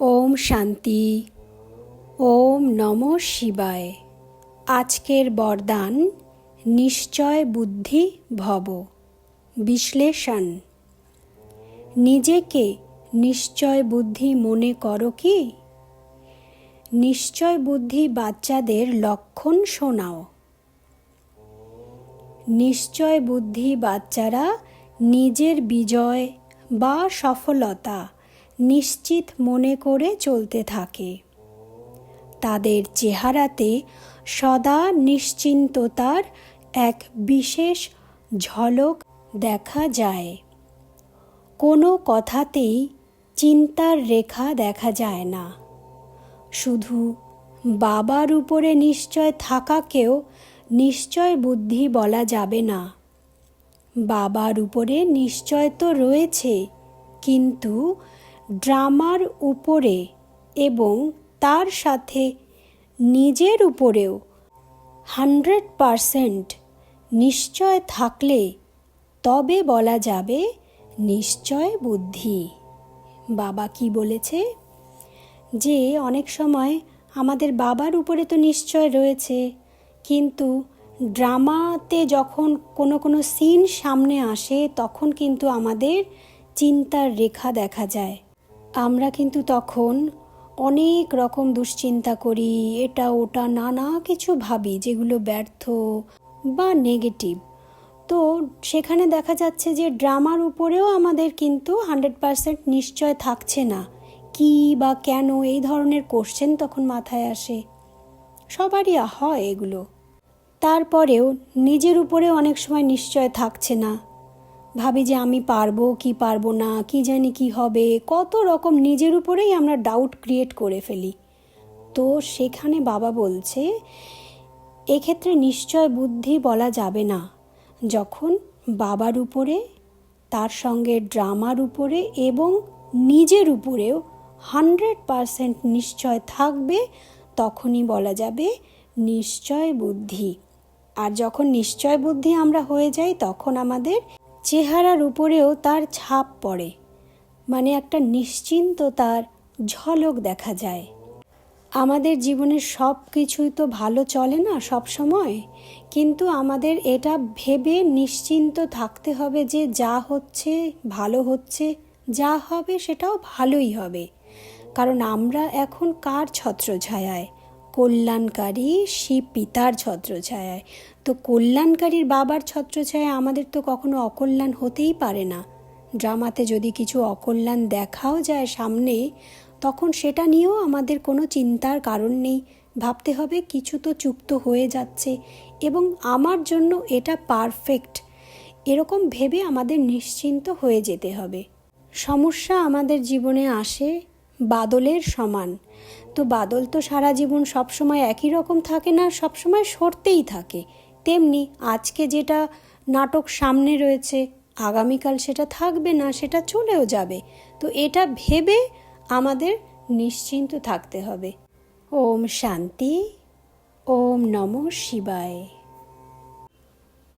ওম শান্তি। ওম নম শিবায়। আজকের বরদান নিশ্চয় বুদ্ধি ভব। বিশ্লেষণ। নিজেকে নিশ্চয় বুদ্ধি মনে করো কি? নিশ্চয় বুদ্ধি বাচ্চাদের লক্ষণ শোনাও। নিশ্চয় বুদ্ধি বাচ্চারা নিজের বিজয় বা সফলতা নিশ্চিত মনে করে চলতে থাকে। তাদের চেহারাতে সদা নিশ্চিন্ততার এক বিশেষ ঝলক দেখা যায়। কোনো কথাতেই চিন্তার রেখা দেখা যায় না। শুধু বাবার উপরে নিশ্চয় থাকাকেও নিশ্চয় বুদ্ধি বলা যাবে না। বাবার উপরে নিশ্চয় তো রয়েছে, কিন্তু ড্রামার উপরে এবং তার সাথে নিজের উপরেও হান্ড্রেড পারসেন্ট নিশ্চয় থাকলে তবে বলা যাবে নিশ্চয় বুদ্ধি। বাবা কি বলেছে? যে অনেক সময় আমাদের বাবার উপরে তো নিশ্চয় রয়েছে, কিন্তু ড্রামাতে যখন কোনো কোনো সিন সামনে আসে, তখন কিন্তু আমাদের চিন্তার রেখা দেখা যায়। আমরা কিন্তু তখন অনেক রকম দুশ্চিন্তা করি, এটা, ওটা, নানা কিছু ভাবি যেগুলো ব্যর্থ বা নেগেটিভ তো সেখানে দেখা যাচ্ছে যে ড্রামার উপরেও আমাদের কিন্তু হান্ড্রেড পারসেন্ট নিশ্চয় থাকছে না। কি বা কেন এই ধরনের কোশ্চেন তখন মাথায় আসে। সবারই হয় এগুলো। তারপরেও নিজের উপরে অনেক সময় নিশ্চয় থাকছে না। ভাবি যে আমি পারব, কি পারব না, কি জানি কি হবে, কত রকম নিজের উপরেই আমরা ডাউট ক্রিয়েট করে ফেলি। তো সেখানে বাবা বলছে, এক্ষেত্রে নিশ্চয় বুদ্ধি বলা যাবে না। যখন বাবার উপরে, তার সঙ্গে ড্রামার উপরে এবং নিজের উপরেও হান্ড্রেড পারসেন্ট নিশ্চয় থাকবে, তখনই বলা যাবে নিশ্চয় বুদ্ধি। আর যখন নিশ্চয় বুদ্ধি আমরা হয়ে যাই, তখন আমাদের চেহারার উপরেও তার ছাপ পড়ে মানে একটা নিশ্চিন্ততার ঝলক দেখা যায়। আমাদের জীবনের সব কিছুই তো ভালো চলে না সব সময় কিন্তু আমাদের এটা ভেবে নিশ্চিন্ত থাকতে হবে যে যা হচ্ছে ভালো হচ্ছে, যা হবে সেটাও ভালোই হবে। কারণ আমরা এখন কার ছত্রছায়ায়? কল্যাণকারী শিব পিতার ছত্রছায়ায়। তো কল্যাণকারীর বাবার ছত্রছায়ায় আমাদের তো কখনো অকল্যাণ হতেই পারে না। ড্রামাতে যদি কিছু অকল্যাণ দেখাও যায় সামনে, তখন সেটা নিয়েও আমাদের কোনো চিন্তার কারণ নেই। ভাবতে হবে কিছু তো চুক্ত হয়ে যাচ্ছে এবং আমার জন্য এটা পারফেক্ট। এরকম ভেবে আমাদের নিশ্চিন্ত হয়ে যেতে হবে। সমস্যা আমাদের জীবনে আসে বাদলের সমান। তো বাদল তো সারা জীবন সবসময় একই রকম থাকে না, সবসময় সরতেই থাকে। তেমনি আজকে যেটা নাটক সামনে রয়েছে, আগামীকাল সেটা থাকবে না, সেটা চলেও যাবে। তো এটা ভেবে আমাদের নিশ্চিন্ত থাকতে হবে। ওম শান্তি, ওম নম শিবায়।